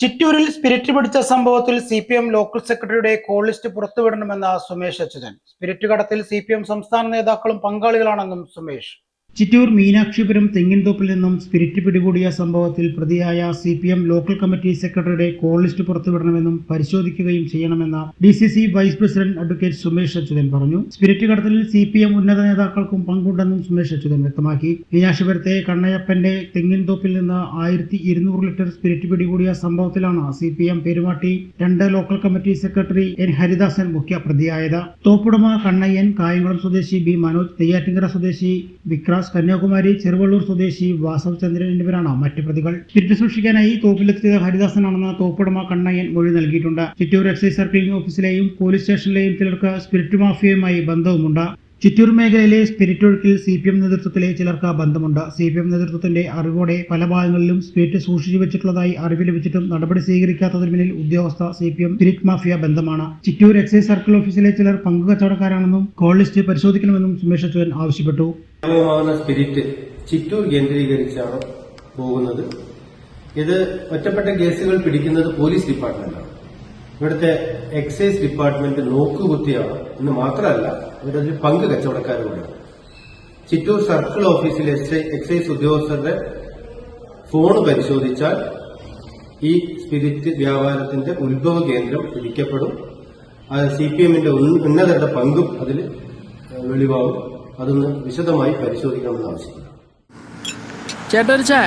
ചിറ്റൂരിൽ spirit പിടിച്ച സംഭവത്തിൽ C P M local സെക്രട്ടറിയുടെ കോൾ ലിസ്റ്റ് പുറത്തുവിടണമെന്ന സുമേഷ് അച്യുതൻ. സ്പിരിറ്റ് കടത്തിൽ സി പി എം സംസ്ഥാന നേതാക്കളും പങ്കാളികളാണെന്നും സുമേഷ്. ചിറ്റൂർ മീനാക്ഷിപുരം തെങ്ങിൻതോപ്പിൽ നിന്നും സ്പിരിറ്റ് പിടികൂടിയ സംഭവത്തിൽ പ്രതിയായ C P M local committee സെക്രട്ടറിയുടെ കോൾ ലിസ്റ്റ് പുറത്തുവിടണമെന്നും പരിശോധിക്കുകയും ചെയ്യണമെന്ന D C C vice president advocate Sumesh Achuthan പറഞ്ഞു. സ്പിരിറ്റ് കടത്തലിൽ സി പി എം ഉന്നത നേതാക്കൾക്കും പങ്കുണ്ടെന്നും സുമേഷ് അച്യുതൻ വ്യക്തമാക്കി. മീനാക്ഷിപുരത്തെ കണ്ണയപ്പന്റെ തെങ്ങിൻതോപ്പിൽ നിന്ന് ആയിരത്തി ഇരുന്നൂറ് ലിറ്റർ സ്പിരിറ്റ് പിടികൂടിയ സംഭവത്തിലാണ് സി പി എം പെരുമാട്ടി രണ്ട് local committee secretary N Haridasan മുഖ്യ പ്രതിയായത് തോപ്പുടമ കണ്ണയ്യൻ കായംകുളം സ്വദേശി ബി മനോജ് തെയ്യാറ്റിങ്കര സ്വദേശി വിക്രാസ് കന്യാകുമാരി ചെറുവള്ളൂർ സ്വദേശി വാസവ് ചന്ദ്രൻ എന്നിവരാണ് മറ്റ് പ്രതികൾ. സ്പിരിറ്റ് സൂക്ഷിക്കാനായി തോപ്പിലെത്തിയത് ഹരിദാസനാണെന്ന് തോപ്പുടമ കണ്ണയ്യൻ മൊഴി നൽകിയിട്ടുണ്ട്. ചിറ്റൂർ എക്സൈസ് സർക്കിളിംഗ് ഓഫീസിലെയും പോലീസ് സ്റ്റേഷനിലെയും ചിലർക്ക് സ്പിരിറ്റ് മാഫിയയുമായി ബന്ധവുമുണ്ട്. ചിറ്റൂർ മേഖലയിലെ സ്പിരിറ്റ് ഒഴുക്കിൽ സി പി എം നേതൃത്വത്തിലെ ചിലർക്ക് ബന്ധമുണ്ട്. സി പി എം നേതൃത്വത്തിന്റെ അറിവോടെ പല ഭാഗങ്ങളിലും സ്പിരിറ്റ് സൂക്ഷിച്ചു വെച്ചിട്ടുള്ളതായി അറിവ് ലഭിച്ചിട്ടും നടപടി സ്വീകരിക്കാത്തതിന് പിന്നിൽ ഉദ്യോഗസ്ഥ C P M spirit mafia ബന്ധമാണ്. ചിറ്റൂർ എക്സൈസ് സർക്കിൾ ഓഫീസിലെ ചിലർ പങ്കു കച്ചവടക്കാരാണെന്നും കോൾ ലിസ്റ്റ് പരിശോധിക്കണമെന്നും സുമേഷ് അച്യുതൻ ആവശ്യപ്പെട്ടു. സ്പിരിറ്റ് ചിറ്റൂർ കേന്ദ്രീകരിച്ചാണ് പോകുന്നത്. ഇത് ഒറ്റപ്പെട്ട കേസുകൾ പിടിക്കുന്നത് പോലീസ് ഡിപ്പാർട്ട്മെന്റാണ്. ഇവിടുത്തെ എക്സൈസ് ഡിപ്പാർട്ട്മെന്റ് നോക്കുകുത്തിയാണ് എന്ന് മാത്രമല്ല ഇവരതിൽ പങ്ക് കച്ചവടക്കാരുമുണ്ട്. ചിറ്റൂർ സർക്കിൾ ഓഫീസിലെ എക്സൈസ് ഉദ്യോഗസ്ഥരുടെ ഫോൺ പരിശോധിച്ചാൽ ഈ സ്പിരിറ്റ് വ്യാപാരത്തിന്റെ ഉത്ഭവ കേന്ദ്രം പിടിക്കപ്പെടും സി പി എമ്മിന്റെ ഉന്നതരുടെ പങ്കും അതിൽ വെളിവാകും. അതൊന്ന് വിശദമായി പരിശോധിക്കണമെന്ന് ആവശ്യമില്ല ചായ.